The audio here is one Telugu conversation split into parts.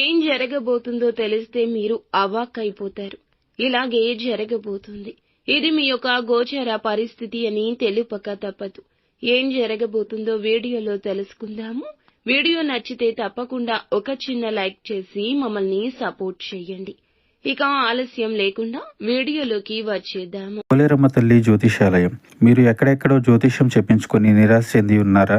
ఏం జరగబోతుందో తెలిస్తే మీరు అవాక్కైపోతారు. ఇలాగే జరగబోతుంది. ఇది మీ యొక్క గోచర పరిస్థితి అని తెలుపక తప్పదు. ఏం జరగబోతుందో వీడియోలో తెలుసుకుందాము. వీడియో నచ్చితే తప్పకుండా ఒక చిన్న లైక్ చేసి మమ్మల్ని సపోర్ట్ చేయండి. ఇక ఆలస్యం లేకుండా వీడియోలోకి వచ్చేద్దాము. పోలేరమ్మ తల్లి జ్యోతిషాలయం మీరు ఎక్కడెక్కడో జ్యోతిష్యం చెప్పించుకొని నిరాశ చెంది ఉన్నారా?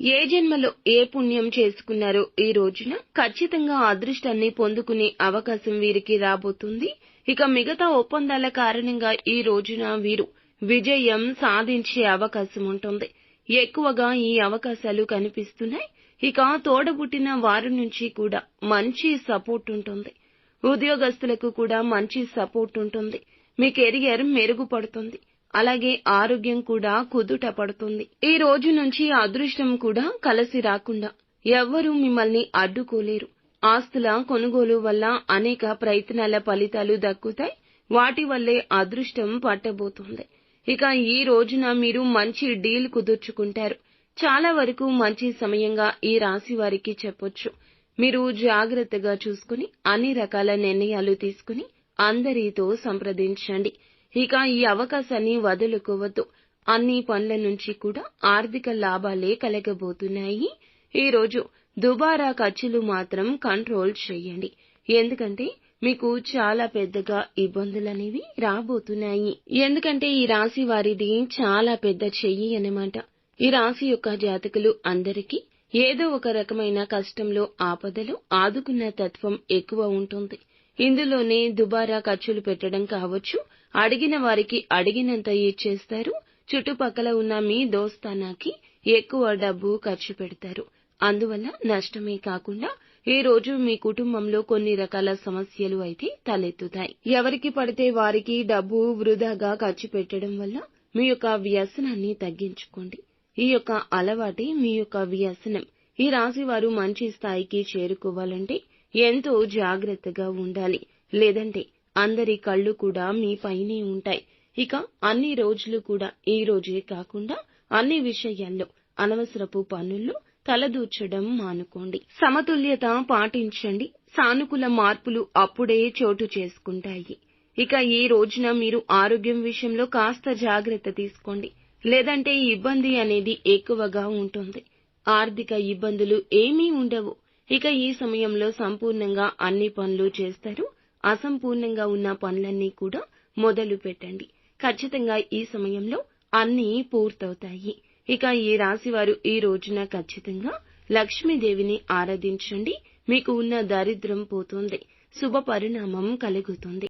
ఏ జన్మలో ఏ పుణ్యం చేసుకున్నారో ఈ రోజున ఖచ్చితంగా అదృష్టాన్ని పొందుకునే అవకాశం వీరికి రాబోతుంది. ఇక మిగతా ఒప్పందాల కారణంగా ఈ రోజున వీరు విజయం సాధించే అవకాశం ఉంటుంది. ఎక్కువగా ఈ అవకాశాలు కనిపిస్తున్నాయి. ఇక తోడబుట్టిన వారి నుంచి కూడా మంచి సపోర్ట్ ఉంటుంది. ఉద్యోగస్తులకు కూడా మంచి సపోర్ట్ ఉంటుంది. మీ కెరియర్ మెరుగుపడుతుంది. అలాగే ఆరోగ్యం కూడా కుదుట పడుతుంది. ఈ రోజు నుంచి అదృష్టం కూడా కలిసి రాకుండా ఎవ్వరూ మిమ్మల్ని అడ్డుకోలేరు. ఆస్తుల కొనుగోలు వల్ల అనేక ప్రయత్నాల ఫలితాలు దక్కుతాయి. వాటి వల్లే అదృష్టం పట్టబోతుంది. ఇక ఈ రోజున మీరు మంచి డీల్ కుదుర్చుకుంటారు. చాలా వరకు మంచి సమయంగా ఈ రాశి వారికి చెప్పొచ్చు. మీరు జాగ్రత్తగా చూసుకుని అన్ని రకాల నిర్ణయాలు తీసుకుని అందరితో సంప్రదించండి. ఇక ఈ అవకాశాన్ని వదులుకోవద్దు. అన్ని పనుల నుంచి కూడా ఆర్థిక లాభాలే కలగబోతున్నాయి. ఈ రోజు దుబారా ఖర్చులు మాత్రం కంట్రోల్ చేయండి. ఎందుకంటే మీకు చాలా పెద్దగా ఇబ్బందులనేవి రాబోతున్నాయి. ఎందుకంటే ఈ రాశి వారిది చాలా పెద్ద చెయ్యి అన్నమాట. ఈ రాశి యొక్క జాతకులు అందరికీ ఏదో ఒక రకమైన కష్టంలో ఆపదలో ఆదుకున్న తత్వం ఎక్కువ ఉంటుంది. ఇందులోనే దుబారా ఖర్చులు పెట్టడం కావచ్చు. అడిగిన వారికి అడిగినంత ఇచ్చేస్తారు. చుట్టుపక్కల ఉన్న మీ దోస్తానాకి ఎక్కువ డబ్బు ఖర్చు పెడతారు. అందువల్ల నష్టమే కాకుండా ఈ రోజు మీ కుటుంబంలో కొన్ని రకాల సమస్యలు అయితే తలెత్తుతాయి. ఎవరికి పడితే వారికి డబ్బు వృధాగా ఖర్చు పెట్టడం వల్ల మీ యొక్క వ్యసనాన్ని తగ్గించుకోండి. ఈ యొక్క అలవాటే మీ యొక్క వ్యసనం. ఈ రాశి వారు మంచి స్థాయికి చేరుకోవాలంటే ఎంతో జాగ్రత్తగా ఉండాలి. లేదంటే అందరి కళ్ళు కూడా మీ పైనే ఉంటాయి. ఇక అన్ని రోజులు కూడా ఈ రోజే కాకుండా అన్ని విషయాల్లో అనవసరపు పనుల్లో తలదూర్చడం మానుకోండి. సమతుల్యత పాటించండి. సానుకూల మార్పులు అప్పుడే చోటు చేసుకుంటాయి. ఇక ఈ రోజున మీరు ఆరోగ్యం విషయంలో కాస్త జాగ్రత్త తీసుకోండి. లేదంటే ఇబ్బంది అనేది ఎక్కువగా ఉంటుంది. ఆర్థిక ఇబ్బందులు ఏమీ ఉండవు. ఇక ఈ సమయంలో సంపూర్ణంగా అన్ని పనులు చేస్తారు. అసంపూర్ణంగా ఉన్న పనులన్నీ కూడా మొదలు పెట్టండి. ఖచ్చితంగా ఈ సమయంలో అన్నీ పూర్తవుతాయి. ఇక ఈ రాశివారు ఈ రోజున ఖచ్చితంగా లక్ష్మీదేవిని ఆరాధించండి. మీకు ఉన్న దారిద్ర్యం పోతుంది. శుభ పరిణామం కలుగుతుంది.